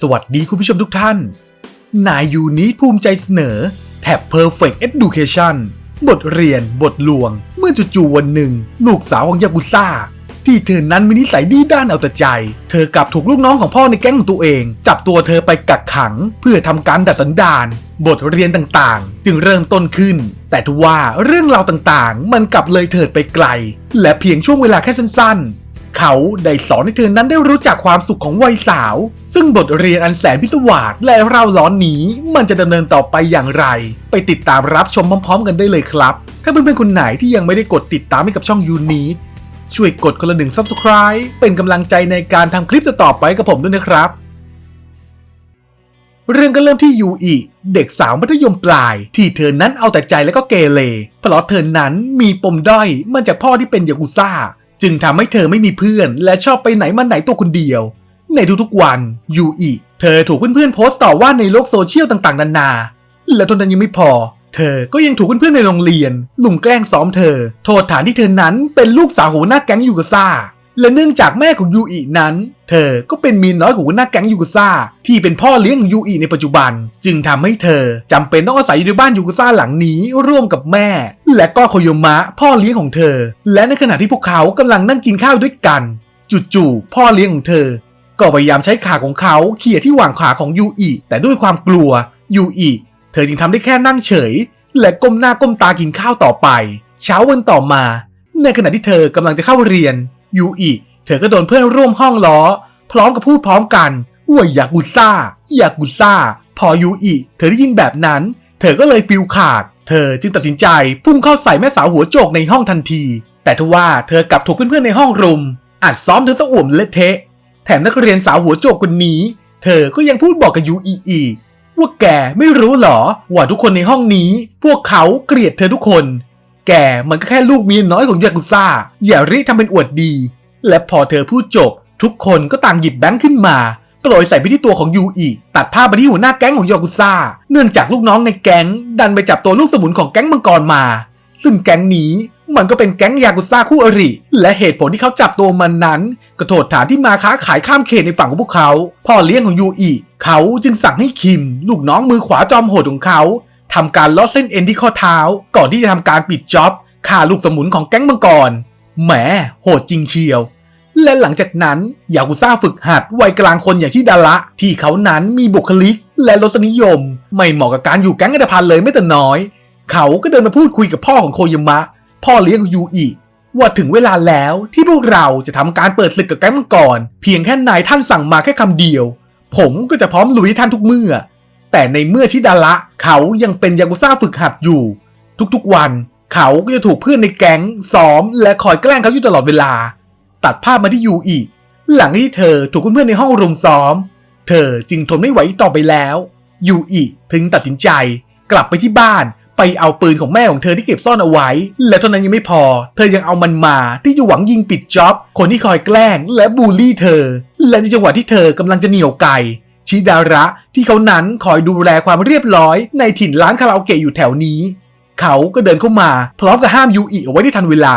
สวัสดีคุณผู้ชมทุกท่าน นายยูนี้ภูมิใจเสนอแท็บ Perfect Education บทเรียนบทลวง เมื่อจู่ๆวันหนึ่ง ลูกสาวของยากุซ่า ที่เธอนั้นมีนิสัยดื้อด้านเอาแต่ใจ เธอกลับถูกลูกน้องของพ่อในแก๊งของตัวเอง จับตัวเธอไปกักขัง เพื่อทำการดัดสันดาน บทเรียนต่างๆ จึงเริ่มต้นขึ้น แต่ทว่าเรื่องราวต่างๆ มันกลับเลยเถิดไปไกล และเพียงช่วงเวลาแค่สั้นๆ เขาได้สอนให้เธอนั้นได้รู้จักความสุขของวัยสาว ซึ่งบทเรียนอันแสนพิศวาสและเร่าร้อนนี้ มันจะดำเนินต่อไปอย่างไร ไปติดตามรับชมพร้อมๆ กันได้เลยครับ ถ้าเพื่อนๆ คนไหนที่ยังไม่ได้กดติดตามให้กับช่องยูนีช่วยกดคนละหนึ่ง Subscribe เป็นกำลังใจในการทำคลิปต่อไปกับผมด้วยนะครับ เรื่องก็เริ่มที่ยูอีเด็กสาวมัธยมปลาย ที่เธอนั้นเอาแต่ใจและก็เกเรเพราะเธอนั้นมีปมด้อยมาจากพ่อที่เป็นยากุซ่า จึงทำให้เธอไม่มีเพื่อน และชอบไปไหนมาไหนตัวคนเดียว ในทุกๆวันยูอีเธอถูกเพื่อนๆโพสต์ต่อว่าในโลกโซเชียลต่างๆ นานา และทนนั้นยังไม่พอ เธอก็ยังถูกเพื่อนๆในโรงเรียนลุมแกล้งซ้อมเธอ โทษฐานที่เธอนั้นเป็นลูกสาวหัวหน้าแก๊งยูกซ่า และเนื่องจากแม่ของยูอินั้น เธอก็เป็นมียน้อยของหัวหน้าแก๊งยูกุซ่าที่เป็นพ่อเลี้ยงของยูอิในปัจจุบัน จึงทำให้เธอจำเป็นต้องอาศัยอยู่ในบ้านยูกุซ่าหลังนี้ร่วมกับแม่ และก็โคโยมะพ่อเลี้ยงของเธอ และในขณะที่พวกเขากำลังนั่งกินข้าวด้วยกันจู่ๆพ่อเลี้ยงของเธอ ก็พยายามใช้ขาของเขาเขี่ยที่หว่างขาของยูอิแต่ด้วยความกลัวยูอิเธอจึงทำได้แค่นั่งเฉย และก้มหน้าก้มตากินข้าวต่อไป เช้าวันต่อมา ในขณะที่เธอกำลังจะเข้าเรียน ยูอิเธอก็โดนเพื่อนร่วมห้องล้อ พร้อมกับพูดพร้อมกันว่ายากุซ่ายากุซ่า พอยูอิเธอได้ยินแบบนั้น เธอก็เลยฟิลขาด เธอจึงตัดสินใจพุ่งเข้าใส่แม่สาวหัวโจกในห้องทันที แต่ทว่าเธอกลับถูกเพื่อนๆในห้องรุมอัดซ้อมเธอซะอ่วมเละเทะ แถมนักเรียนสาวหัวโจกคนนี้ เธอก็ยังพูดบอกกับยูอีอีว่าแกไม่รู้หรอว่าทุกคนในห้องนี้ พวกเขาเกลียดเธอทุกคน แกมันก็แค่ลูกเมียน้อยของยากุซ่า อย่าริทำเป็นอวดดี และพอเธอพูดจบ ทุกคนก็ต่างหยิบแบงค์ขึ้นมาโปรยใส่ไปที่ตัวของยูอีตัดภาพไปที่หัวหน้าแก๊งของยากุซ่า เนื่องจากลูกน้องในแก๊ง ดันไปจับตัวลูกสมุนของแก๊งมังกรมา ซึ่งแก๊งนี้มันก็เป็นแก๊งยากุซ่าคู่อริ และเหตุผลที่เขาจับตัวมันนั้นก็โทษฐานที่มาค้าขายข้ามเขตในฝั่งของพวกเขา พ่อเลี้ยงของยูอีเขาจึงสั่งให้คิม ลูกน้องมือขวาจอมโหดของเขา ทำการลอดเส้นเอ็นที่ข้อเท้า ก่อนที่จะทำการปิดจ็อบฆ่าลูกสมุนของแก๊งมังกรแหมโหดจริงเชียว และหลังจากนั้นยากุซ่าฝึกหัดวัยกลางคนอย่างที่ดาระที่เขานั้นมีบุคลิกและรสนิยม ไม่เหมาะกับการอยู่แก๊งอันธพาลเลยไม่แต่น้อย เขาก็เดินมาพูดคุยกับพ่อของโคยามะ พ่อเลี้ยงของยูอิว่าถึงเวลาแล้วที่พวกเราจะทำการเปิดศึกกับแก๊งมังกรเพียงแค่นายท่านสั่งมาแค่คำเดียว ผมก็จะพร้อมลุยท่านทุกเมื่อ แต่ในเมื่อชิดาระเขายังเป็นยากุซ่าฝึกหัดอยู่ ทุกๆวัน เขาก็จะถูกเพื่อนในแก๊งซ้อม และคอยแกล้งเขาอยู่ตลอดเวลา ตัดภาพมาที่ยูอีหลังที่เธอถูกเพื่อนๆในห้องรุมซ้อม เธอจึงทนไม่ไหวต่อไปแล้วยูอีถึงตัดสินใจกลับไปที่บ้านไปเอาปืนของแม่ของเธอที่เก็บซ่อนเอาไว้ และเท่านั้นยังไม่พอ เธอยังเอามันมาที่จะหวังยิงปิดจ็อบ คนที่คอยแกล้งและบูลลี่เธอ และในจังหวะที่เธอกำลังจะเหนี่ยวไก ชิดาระที่เขานั้นคอยดูแลความเรียบร้อยในถิ่นร้านคาราโอเกะอยู่แถวนี้ เขาก็เดินเข้ามาพร้อมกับห้ามยูอิเอาไว้ได้ทันเวลา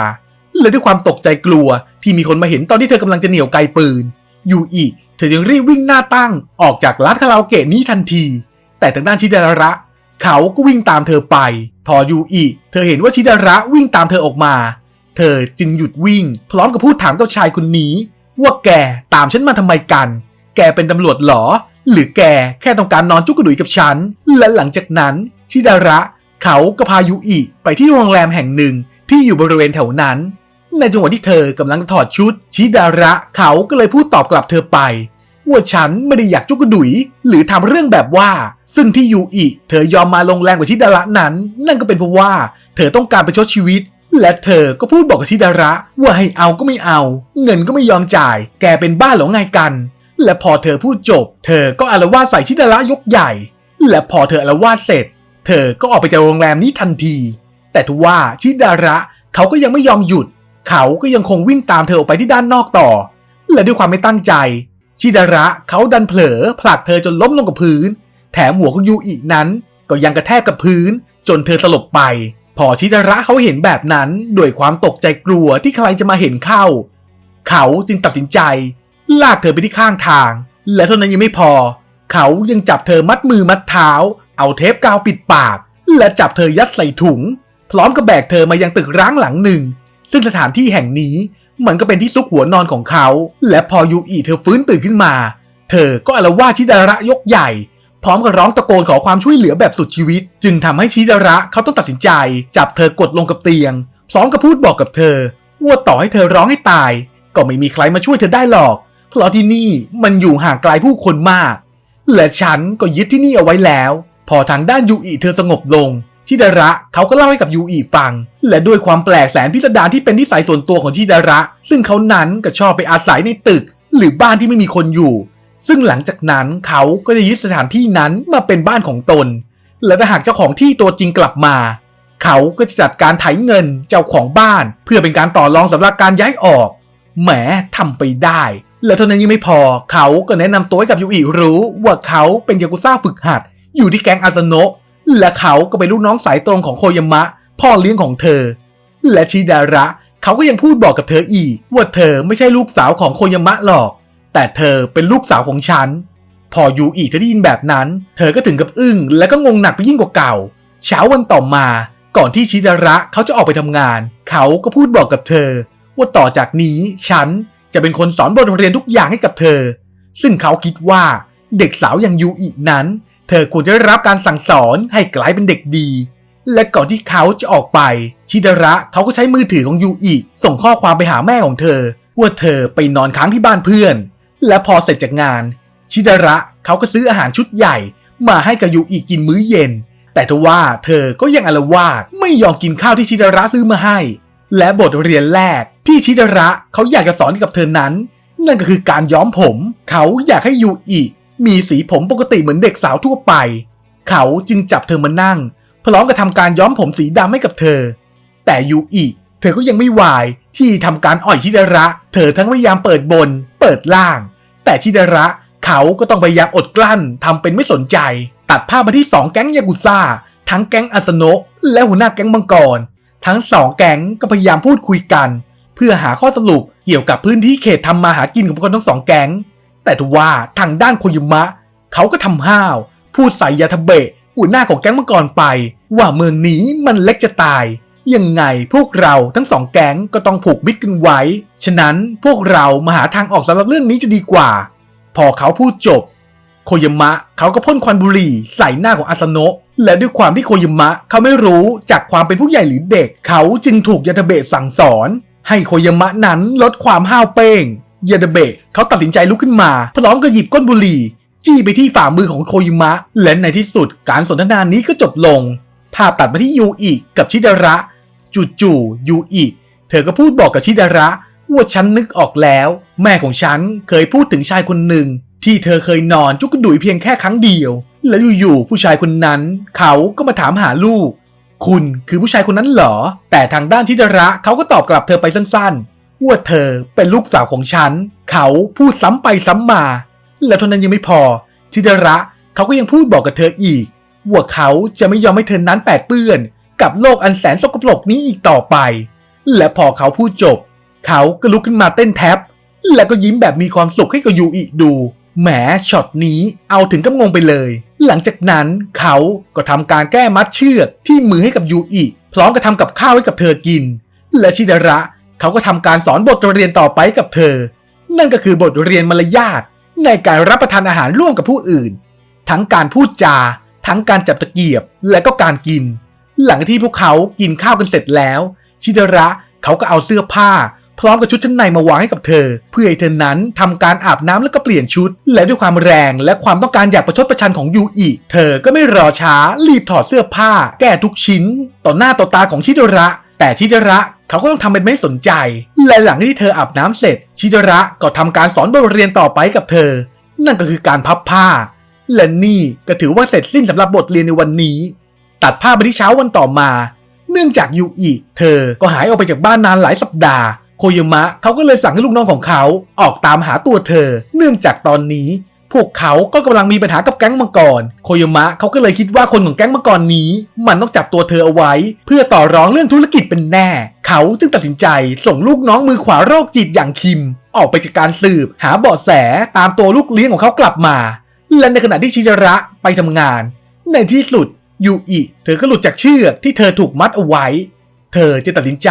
และด้วยความตกใจกลัวที่มีคนมาเห็นตอนที่เธอกำลังจะเหนี่ยวไกปืนยูอิเธอยังรีบวิ่งหน้าตั้งออกจากร้านคาราโอเกะนี้ทันที แต่ทางด้านชิดาระ เขาก็วิ่งตามเธอไป พอยูอิเธอเห็นว่าชิดาระวิ่งตามเธอออกมา เธอจึงหยุดวิ่ง พร้อมกับพูดถามกับชายคนนี้ ว่าแกตามฉันมาทำไมกัน แกเป็นตำรวจเหรอ หรือแกแค่ต้องการนอนจุกกระดุยกับฉัน และหลังจากนั้นชิดาระ เขาก็พายูอิไปที่โรงแรมแห่งหนึ่งที่อยู่บริเวณแถวนั้น ในจังหวะที่เธอกำลังถอดชุด ชิดาระเขาก็เลยพูดตอบกลับเธอไป ว่าฉันไม่ได้อยากจุกกระดุย หรือทำเรื่องแบบว่า ซึ่งที่ยูอิเธอยอมมาลงแรงกว่าชิดาระนั้น นั่นก็เป็นเพราะว่า เธอต้องการไปชดชีวิตและเธอก็พูดบอกกับชิดาระ ว่าให้เอาก็ไม่เอา เงินก็ไม่ยอมจ่าย แกเป็นบ้าหรอไงกัน และพอเธอพูดจบ เธอก็อารวาสใส่ชิดาระยกใหญ่ และพอเธออารวาสเสร็จ เธอก็ออกไปจากโรงแรมนี้ทันที แต่ทว่าชิดาระเขาก็ยังไม่ยอมหยุด เขาก็ยังคงวิ่งตามเธอออกไปที่ด้านนอกต่อ และด้วยความไม่ตั้งใจ ชิดาระเขาดันเผลอผลักเธอจนล้มลงกับพื้น แถมหัวของยูอินั้น ก็ยังกระแทกกับพื้น จนเธอสลบไป พอชิดาระเขาเห็นแบบนั้นด้วยความตกใจกลัวที่ใครจะมาเห็นเข้า เขาจึงตัดสินใจ ลากเธอไปที่ข้างทาง และเท่านั้นยังไม่พอ เขายังจับเธอมัดมือมัดเท้า เอาเทปกาวปิดปาก และจับเธอยัดใส่ถุง พร้อมกับแบกเธอมายังตึกร้างหลังหนึ่ง ซึ่งสถานที่แห่งนี้มันก็เป็นที่ซุกหัวนอนของเขา และพอยูอีเธอฟื้นตื่นขึ้นมา เธอก็อาละวาชิดาระยกใหญ่ พร้อมกับร้องตะโกนขอความช่วยเหลือแบบสุดชีวิต จึงทำให้ชิดาระเขาต้องตัดสินใจ จับเธอกดลงกับเตียงพร้อมกับพูดบอกกับเธอว่าต่อให้เธอร้องให้ตาย ก็ไม่มีใครมาช่วยเธอได้หรอก เพราะที่นี่มันอยู่ห่างไกลผู้คนมาก และฉันก็ยึดที่นี่เอาไว้แล้ว พอทางด้านยูอีเธอสงบลงชิดาระเขาก็เล่าให้กับยูอีฟัง และด้วยความแปลกแสนพิสดารที่เป็นนิสัยส่วนตัวของชิดาระ ซึ่งเขานั้นก็ชอบไปอาศัยในตึก หรือบ้านที่ไม่มีคนอยู่ ซึ่งหลังจากนั้นเขาก็จะยึดสถานที่นั้นมาเป็นบ้านของตน และถ้าหากเจ้าของที่ตัวจริงกลับมา เขาก็จะจัดการไถเงินเจ้าของบ้าน เพื่อเป็นการต่อรองสำหรับการย้ายออกแหมทำไปได้ และเท่านั้นยังไม่พอเขาก็แนะนำตัวให้กับยูอิรู้ว่าเขาเป็นยากุซ่าฝึกหัด อยู่ที่แก๊งอาซโนะและเขาก็เป็นลูกน้องสายตรงของโคยามะ พ่อเลี้ยงของเธอ และชิดาระเขาก็ยังพูดบอกกับเธออีก ว่าเธอไม่ใช่ลูกสาวของโคยามะหรอก แต่เธอเป็นลูกสาวของฉัน พอยูอิเธอได้ยินแบบนั้น เธอก็ถึงกับอึ้งและก็งงหนักไปยิ่งกว่าเก่า เช้าวันต่อมา ก่อนที่ชิดาระเขาจะออกไปทำงาน เขาก็พูดบอกกับเธอ ว่าต่อจากนี้ฉัน จะเป็นคนสอนบทเรียนทุกอย่างให้กับเธอ ซึ่งเขาคิดว่าเด็กสาวอย่างยูอินั้น เธอควรจะได้รับการสั่งสอนให้กลายเป็นเด็กดี และก่อนที่เขาจะออกไป ชิดาระเขาก็ใช้มือถือของยูอิส่งข้อความไปหาแม่ของเธอ ว่าเธอไปนอนค้างที่บ้านเพื่อน และพอเสร็จจากงาน ชิดาระเขาก็ซื้ออาหารชุดใหญ่ มาให้กับยูอิกินมื้อเย็น แต่ทว่าเธอก็ยังอาวาสไม่ยอมกินข้าวที่ชิดาระซื้อมาให้ และบทเรียนแรก ที่ชิดาระเขาอยากจะสอนกับเธอนั้น นั่นก็คือการย้อมผม เขาอยากให้ยูอิมีสีผมปกติเหมือนเด็กสาวทั่วไป เขาจึงจับเธอมานั่งพร้อมกับทำการย้อมผมสีดำให้กับเธอ แต่ยูอิเธอก็ยังไม่วายที่ทำการอ่อยชิดาระ เธอทั้งพยายามเปิดบน เปิดล่าง แต่ชิดาระเขาก็ต้องพยายามอดกลั้นทำเป็นไม่สนใจ ตัดภาพมาที่สองแก๊งยากุซ่า ทั้งแก๊งอาสโนะและหัวหน้าแก๊งมังกร ทั้งสองแก๊งก็พยายามพูดคุยกัน เพื่อหาข้อสรุปเกี่ยวกับพื้นที่เขตทำมาหากินของพวกเขาทั้งสองแก๊ง แต่ทว่าทางด้านโคยุมะ เขาก็ทำห้าว พูดใส่ยาทาเบะหัวหน้าของแก๊งมังกรไป ว่าเมืองนี้มันเล็กจะตาย ยังไงพวกเราทั้งสองแก๊งก็ต้องผูกมิตรกันไว้ ฉะนั้นพวกเรามาหาทางออกสำหรับเรื่องนี้จะดีกว่า พอเขาพูดจบ โคยมะเขาก็พ่นควันบุหรี่ใส่หน้าของอาสนะและด้วยความที่โคยมะเขาไม่รู้จากความเป็นผู้ใหญ่หรือเด็ก เขาจึงถูกยาตาเบะสั่งสอน ให้โคยามะนั้นลดความห้าวเป้งยาตาเบะเขาตัดสินใจลุกขึ้นมา พร้อมกับหยิบก้นบุหรี่ จี้ไปที่ฝ่ามือของโคยามะ และในที่สุดการสนทนานี้ก็จบลง ภาพตัดมาที่ยูอิกับชิดาระ จู่ๆยูอิเธอก็พูดบอกกับชิดาระ ว่าฉันนึกออกแล้ว แม่ของฉันเคยพูดถึงชายคนหนึ่ง ที่เธอเคยนอนจุกกระดุยเพียงแค่ครั้งเดียว แล้วอยู่ๆผู้ชายคนนั้น เขาก็มาถามหาลูก คุณคือผู้ชายคนนั้นเหรอ แต่ทางด้านชิดาระเขาก็ตอบกลับเธอไปสั้นๆ ว่าเธอเป็นลูกสาวของฉัน เขาพูดซ้ำไปซ้ำมา และเท่านั้นยังไม่พอ ชิดาระเขาก็ยังพูดบอกกับเธออีก ว่าเขาจะไม่ยอมให้เธอนั้นแปดเปื้อน กับโลกอันแสนสกปรกนี้อีกต่อไป และพอเขาพูดจบ เขาก็ลุกขึ้นมาเต้นแท็บแล้วก็ยิ้มแบบมีความสุขให้กับยูอิดู แหมช็อตนี้เอาถึงกับงงไปเลย หลังจากนั้นเขาก็ทำการแก้มัดเชือกที่มือให้กับยูอิพร้อมกับทำกับข้าวให้กับเธอกิน และชิดาระเขาก็ทำการสอนบทเรียนต่อไปกับเธอ นั่นก็คือบทเรียนมารยาทในการรับประทานอาหารร่วมกับผู้อื่น ทั้งการพูดจา ทั้งการจับตะเกียบและก็การกิน หลังที่พวกเขากินข้าวกันเสร็จแล้ว ชิดาระเขาก็เอาเสื้อผ้า พร้อมกับชุดชั้นในมาวางให้กับเธอ เพื่อให้เธอนั้นทำการอาบน้ำแล้วก็เปลี่ยนชุด และด้วยความแรงและความต้องการอยากประชดประชันของยูอิเธอก็ไม่รอช้ารีบถอดเสื้อผ้า แก้ทุกชิ้น ต่อหน้าต่อตาของชิดระ แต่ชิดระเขาก็ต้องทำเป็นไม่สนใจ และหลังที่เธออาบน้ำเสร็จ ชิดระก็ทำการสอนบทเรียนต่อไปกับเธอ นั่นก็คือการพับผ้า และนี่ก็ถือว่าเสร็จสิ้นสำหรับบทเรียนในวันนี้ ตัดภาพไปที่เช้าวันต่อมา เนื่องจากยูอิเธอก็หายออกไปจากบ้านนานหลายสัปดาห์ โคยมะเขาก็เลยสั่งให้ลูกน้องของเขาออกตามหาตัวเธอ เนื่องจากตอนนี้ พวกเขาก็กำลังมีปัญหากับแก๊งมังกร โคยมะเขาก็เลยคิดว่าคนของแก๊งมังกรนี้ มันต้องจับตัวเธอเอาไว้ เพื่อต่อรองเรื่องธุรกิจเป็นแน่ เขาจึงตัดสินใจส่งลูกน้องมือขวาโรคจิตอย่างคิม ออกไปจากการสืบ หาเบาะแสตามตัวลูกเลี้ยงของเขากลับมา และในขณะที่ชิดาระไปทำงาน ในที่สุดยูอิเธอก็หลุดจากเชือกที่เธอถูกมัดเอาไว้ เธอจะตัดสินใจ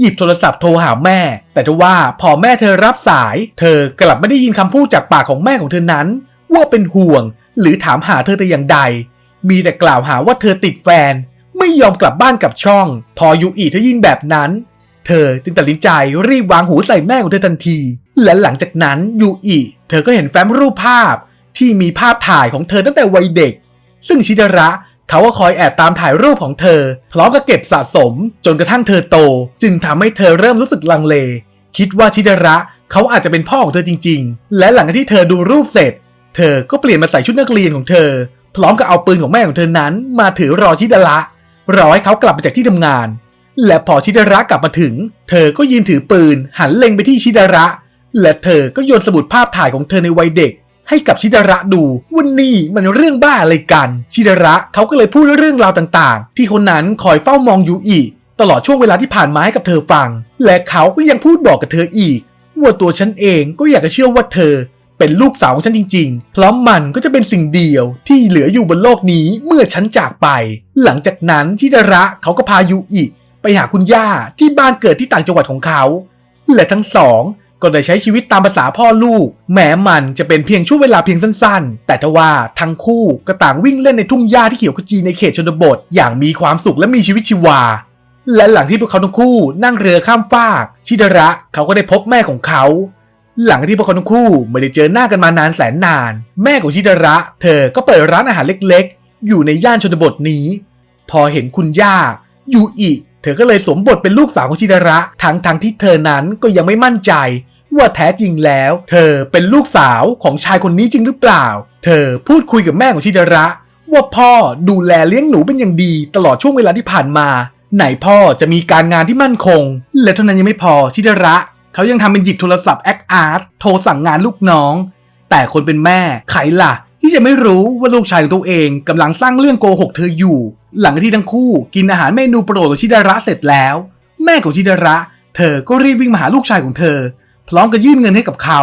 หยิบโทรศัพท์โทรหาแม่ แต่ทว่าพอแม่เธอรับสาย เธอกลับไม่ได้ยินคำพูดจากปากของแม่ของเธอนั้น ว่าเป็นห่วง หรือถามหาเธอแต่อย่างใด มีแต่กล่าวหาว่าเธอติดแฟน ไม่ยอมกลับบ้านกับช่อง พอยูอิเธอยินแบบนั้น เธอจึงตัดสินใจรีบวางหูใส่แม่ของเธอทันที และหลังจากนั้นยูอิเธอก็เห็นแฟ้มรูปภาพ ที่มีภาพถ่ายของเธอตั้งแต่วัยเด็ก ซึ่งชิดาระ เขาก็คอยแอบตามถ่ายรูปของเธอ พร้อมกับเก็บสะสม จนกระทั่งเธอโต จึงทำให้เธอเริ่มรู้สึกลังเล คิดว่าชิดาระเขาอาจจะเป็นพ่อของเธอจริง ๆ และหลังจากที่เธอดูรูปเสร็จ เธอก็เปลี่ยนมาใส่ชุดนักเรียนของเธอ พร้อมกับเอาปืนของแม่ของเธอนั้น มาถือรอชิดาระรอให้เขากลับมาจากที่ทำงาน และพอชิดาระกลับมาถึง เธอก็ยืนถือปืนหันเล็งไปที่ชิดาระ และเธอก็โยนสมุดภาพถ่ายของเธอในวัยเด็ก ให้กับชิดาระดูว่านี่มันเรื่องบ้าอะไรกัน ชิดาระเขาก็เลยพูดเรื่องราวต่างๆ ที่คนนั้นคอยเฝ้ามองยูอิตลอดช่วงเวลาที่ผ่านมาให้กับเธอฟัง และเขาก็ยังพูดบอกกับเธออีกว่าตัวฉันเองก็อยากจะเชื่อว่าเธอ เป็นลูกสาวของฉันจริงๆ เพราะมันก็จะเป็นสิ่งเดียวที่เหลืออยู่บนโลกนี้เมื่อฉันจากไป หลังจากนั้นชิดาระเขาก็พายูอิไปหาคุณย่าที่บ้านเกิดที่ต่างจังหวัดของเขาและทั้งสอง ก็ได้ใช้ชีวิตตามภาษาพ่อลูก แม้มันจะเป็นเพียงช่วงเวลาเพียงสั้นๆ แต่ทว่าทั้งคู่ก็ต่างวิ่งเล่นในทุ่งหญ้าที่เขียวขจีในเขตชนบท อย่างมีความสุขและมีชีวิตชีวา และหลังที่พวกเขาทั้งคู่นั่งเรือข้ามฟาก ชิดาระเขาก็ได้พบแม่ของเขา หลังที่พวกเขาทั้งคู่ไม่ได้เจอหน้ากันมานานแสนนาน แม่ของชิดาระ เธอก็เปิดร้านอาหารเล็กๆ อยู่ในย่านชนบทนี้ พอเห็นคุณย่ายูอิเธอก็เลยสวมบทเป็นลูกสาวของชิดาระ ทั้งทงๆที่เธอนั้นก็ยังไม่มั่นใจ ว่าแท้จริงแล้ว เธอเป็นลูกสาวของชายคนนี้จริงหรือเปล่า เธอพูดคุยกับแม่ของชิดาระ ว่าพ่อดูแลเลี้ยงหนูเป็นอย่างดี ตลอดช่วงเวลาที่ผ่านมา ไหนพ่อจะมีการงานที่มั่นคง และเท่านั้นยังไม่พอชิดาระ เขายังทำเป็นหยิบโทรศัพท์แอคอาร์ตโทรสั่งงานลูกน้อง แต่คนเป็นแม่ใครล่ะ ที่จะไม่รู้ว่าลูกชายของตัวเองกำลังสร้างเรื่องโกหกเธออยู่ หลังจากที่ทั้งคู่กินอาหารเมนูโปรดของชิดาระเสร็จแล้ว แม่ของชิดาระ เธอก็รีบวิ่งมาหาลูกชายของเธอ พร้อมกับยื่นเงินให้กับเขา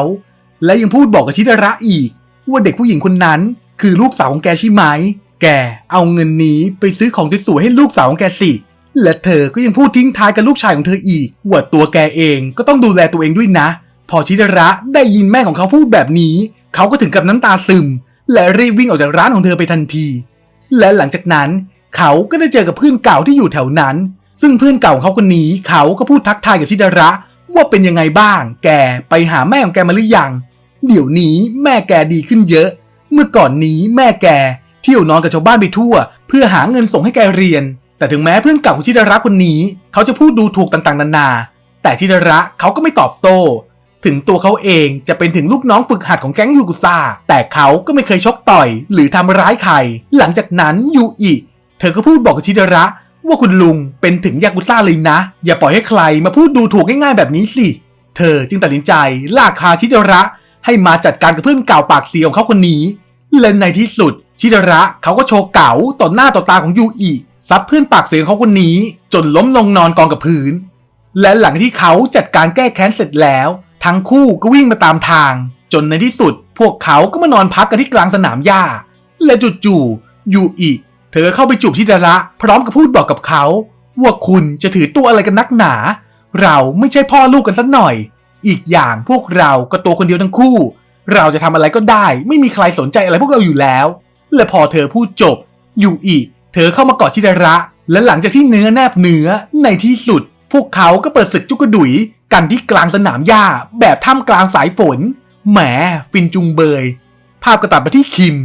และยังพูดบอกกับชิดาระอีก ว่าเด็กผู้หญิงคนนั้น คือลูกสาวของแกใช่ไหม แกเอาเงินนี้ไปซื้อของสวยๆให้ลูกสาวของแกสิ และเธอก็ยังพูดทิ้งท้ายกับลูกชายของเธออีกว่าตัวแกเองก็ต้องดูแลตัวเองด้วยนะ พอชิดาระได้ยินแม่ของเขาพูดแบบนี้ เขาก็ถึงกับน้ำตาซึม และรีบวิ่งออกจากร้านของเธอไปทันที และหลังจากนั้น เขาก็ได้เจอกับเพื่อนเก่าที่อยู่แถวนั้น ซึ่งเพื่อนเก่าของเขาคนนี้เขาก็พูดทักทายกับชิดาระ ว่าเป็นยังไงบ้าง แกไปหาแม่ของแกมาหรือยัง เดี๋ยวนี้แม่แกดีขึ้นเยอะ เมื่อก่อนนี้แม่แกเที่ยวนอนกับชาวบ้านไปทั่ว เพื่อหาเงินส่งให้แกเรียน แต่ถึงแม้เพื่อนเก่าของชิดาระคนนี้ เขาจะพูดดูถูกต่างๆ นานา แต่ชิดาระเขาก็ไม่ตอบโต้ ถึงตัวเขาเองจะเป็นถึงลูกน้องฝึกหัดของแก๊งยูกุซ่า แต่เขาก็ไม่เคยชกต่อย หรือทำร้ายใคร หลังจากนั้นยูอิเธอก็พูดบอกกับชิดาระ ว่าคุณลุงเป็นถึงยากุซ่าเลยนะ อย่าปล่อยให้ใครมาพูดดูถูกง่ายๆแบบนี้สิ เธอจึงตัดสินใจลากคาชิดระ ให้มาจัดการกับเพื่อนเก่าปากเสียของเขาคนนี้ และในที่สุด ชิดระเขาก็โชว์เก๋าต่อหน้าต่อตาของยูอิซัดเพื่อนปากเสียของเขาคนนี้ จนล้มลงนอนกองกับพื้น และหลังที่เขาจัดการแก้แค้นเสร็จแล้ว ทั้งคู่ก็วิ่งมาตามทาง จนในที่สุด พวกเขาก็มานอนพักกันที่กลางสนามหญ้า และจู่ๆยูอิ อเข้าไปจูบชิดาระพร้อมกับพูดบอกกับเขา ว่าคุณจะถือตัวอะไรกันนักหนา เราไม่ใช่พ่อลูกกันสักหน่อย อีกอย่างพวกเราก็ตัวคนเดียวทั้งคู่ เราจะทำอะไรก็ได้ ไม่มีใครสนใจอะไรพวกเราอยู่แล้ว และพอเธอพูดจบ อยู่อิเธอเข้ามากอดชิดาระ และหลังจากที่เนื้อแนบเนื้อในที่สุด พวกเขาก็เปิดศึกจุกกระดุยกันที่กลางสนามหญ้า แบบท่ามกลางสายฝนแหมฟินจุงเบย ภาพก็ตัดไปที่คิม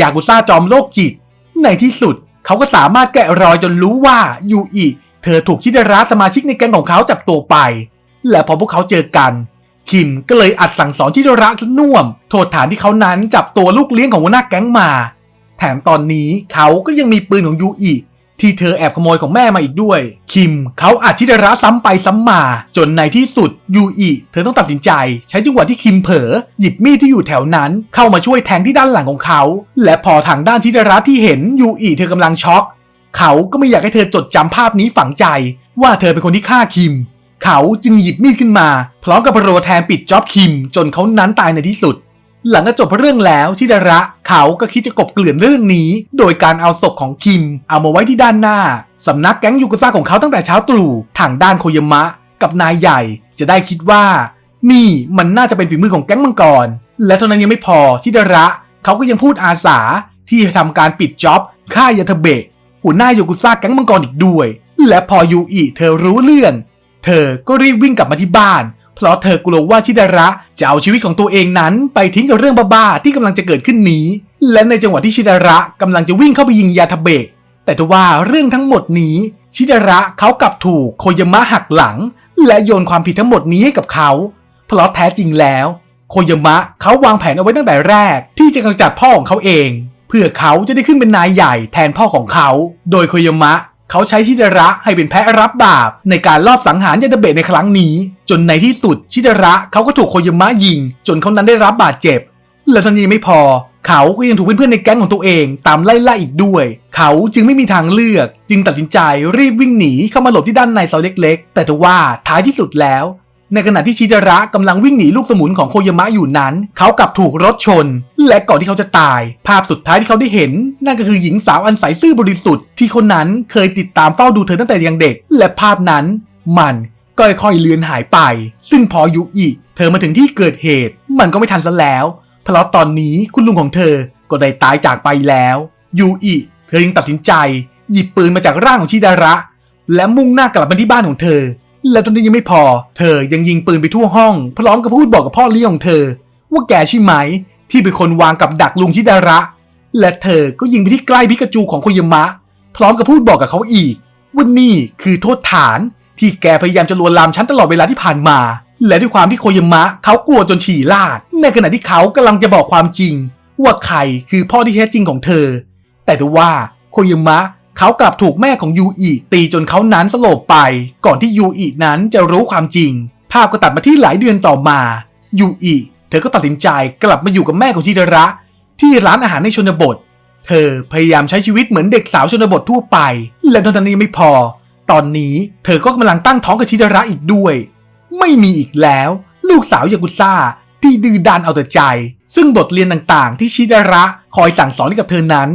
ยากุซ่าจอมโรคจิต ในที่สุด เขาก็สามารถแกะรอยจนรู้ว่ายูอิเธอถูกชิดาระสมาชิกในแก๊งของเขาจับตัวไป และพอพวกเขาเจอกัน คิมก็เลยอัดสั่งสอนชิดาระจนน่วม โทษฐานที่เขานั้นจับตัวลูกเลี้ยงของหัวหน้าแก๊งมา แถมตอนนี้เขาก็ยังมีปืนของยูอิ ที่เธอแอบขโมยของแม่มาอีกด้วย คิมเขาอัดชิดาระซ้ำไปซ้ำมา จนในที่สุดยูอิเธอต้องตัดสินใจ ใช้จังหวะที่คิมเผลอหยิบมีดที่อยู่แถวนั้น เข้ามาช่วยแทงที่ด้านหลังของเขา และพอทางด้านชิดาระที่เห็นยูอิเธอกำลังช็อก เขาก็ไม่อยากให้เธอจดจำภาพนี้ฝังใจ ว่าเธอเป็นคนที่ฆ่าคิม เขาจึงหยิบมีดขึ้นมาพร้อมกับโปรแทนปิดจ็อบคิม จนเขานั้นตายในที่สุด หลังจบเรื่องแล้วชิดาระเขาก็คิดจะกบเกลื่อนเรื่องนี้ โดยการเอาศพของคิม เอามาไว้ที่ด้านหน้า สำนักแก๊งยูกุซ่าของเขาตั้งแต่เช้าตรู่ทางด้านโคยมะ กับนายใหญ่จะได้คิดว่า นี่มันน่าจะเป็นฝีมือของแก๊งมังกร และเท่านั้นยังไม่พอชิดาระเขาก็ยังพูดอาสาที่จะทำการปิดจ็อบฆ่ายาทาเบะหัวหน้ายูกุซ่าแก๊งมังกรอีกด้วย และพอยูอิเธอรู้เรื่อง เธอก็รีบวิ่งกลับมาที่บ้าน เพราะเธอกลัวว่าชิดาระจะเอาชีวิตของตัวเองนั้น ไปทิ้งกับเรื่องบ้าๆที่กำลังจะเกิดขึ้นนี้ และในจังหวะที่ชิดาระกำลังจะวิ่งเข้าไปยิงยาทาเบะแต่ทว่าเรื่องทั้งหมดนี้ ชิดาระเขากลับถูกโคยามะหักหลัง และโยนความผิดทั้งหมดนี้ให้กับเขา เพราะแท้จริงแล้ว โคยามะเขาวางแผนเอาไว้ตั้งแต่แรก ที่จะกำจัดพ่อของเขาเอง เพื่อเขาจะได้ขึ้นเป็นนายใหญ่แทนพ่อของเขา โดยโคยามะ เขาใช้ชิดาระให้เป็นแพะรับบาป ในการลอบสังหารยาตาเบะในครั้งนี้ จนในที่สุดชิดาระเขาก็ถูกโคยามะยิง จนเขานั้นได้รับบาดเจ็บ และเท่านี้ยังไม่พอ เขาก็ยังถูกเพื่อนๆในแก๊งของตัวเอง ตามไล่ล่าอีกด้วย เขาจึงไม่มีทางเลือก จึงตัดสินใจรีบวิ่งหนีเข้ามาหลบที่ด้านในเสาเล็ก ๆ แต่ทว่าท้ายที่สุดแล้ว ในขณะที่ชิดาระกำลังวิ่งหนีลูกสมุนของโคยามะอยู่นั้น เขากลับถูกรถชน และก่อนที่เขาจะตาย ภาพสุดท้ายที่เขาได้เห็น นั่นก็คือหญิงสาวอันใสซื่อบริสุทธิ์ที่คนนั้นเคยติดตามเฝ้าดูเธอตั้งแต่ยังเด็ก และภาพนั้น มันก็ค่อยๆเลือนหายไป ซึ่งพอยูอิเธอมาถึงที่เกิดเหตุ มันก็ไม่ทันซะแล้วเพราะตอนนี้คุณลุงของเธอก็ได้ตายจากไปแล้วยูอิเธอยังตัดสินใจ หยิบปืนมาจากร่างของชิดาระ และมุ่งหน้ากลับมาที่บ้านของเธอ และตอนนี้ยังไม่พอ เธอยังยิงปืนไปทั่วห้อง พร้อมกับพูดบอกกับพ่อเลี้ยงของเธอ ว่าแกใช่ไหม ที่เป็นคนวางกับดักลุงชิดาระ และเธอก็ยิงไปที่ใกล้พิกาจูของโคยามะ พร้อมกับพูดบอกกับเขาอีกว่านี่คือโทษฐานที่แกพยายามจะลวนลามฉันตลอดเวลาที่ผ่านมา และด้วยความที่โคยามะเขากลัวจนฉี่ลาด ในขณะที่เขากำลังจะบอกความจริง ว่าใครคือพ่อที่แท้จริงของเธอ แต่ทว่าโคยามะ เขากลับถูกแม่ของยูอิตีจนเขานั้นสลบไป ก่อนที่ยูอินั้นจะรู้ความจริง ภาพก็ตัดมาที่หลายเดือนต่อมายูอิเธอก็ตัดสินใจกลับมาอยู่กับแม่ของชิดาระ ที่ร้านอาหารในชนบท เธอพยายามใช้ชีวิตเหมือนเด็กสาวชนบททั่วไป และเท่านั้นยังไม่พอ ตอนนี้เธอก็กำลังตั้งท้องกับชิดาระอีกด้วย ไม่มีอีกแล้ว ลูกสาวยากุซ่าที่ดื้อด้านเอาแต่ใจ ซึ่งบทเรียนต่างๆ ที่ชิดาระคอยสั่งสอนให้กับเธอนั้น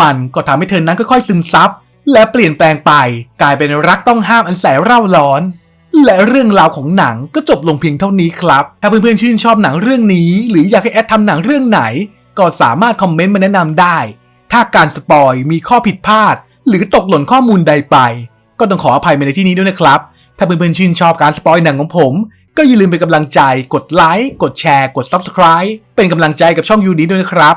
มันก็ทำให้เธอนั้นค่อยๆซึมซับ และเปลี่ยนแปลงไปกลายเป็นรักต้องห้ามอันแสนเร่าร้อน และเรื่องราวของหนังก็จบลงเพียงเท่านี้ครับ ถ้าเพื่อนๆชื่นชอบหนังเรื่องนี้ หรืออยากให้แอดทำหนังเรื่องไหน ก็สามารถคอมเมนต์มาแนะนำได้ ถ้าการสปอยมีข้อผิดพลาด หรือตกหล่นข้อมูลใดไป ก็ต้องขออภัยมาในที่นี้ด้วยนะครับ ถ้าเพื่อนๆชื่นชอบการสปอยหนังของผมก็อย่าลืมเป็นกำลังใจ กดไลค์ กดแชร์ กด Subscribe เป็นกำลังใจกับช่องยูนี้ด้วยนะครับ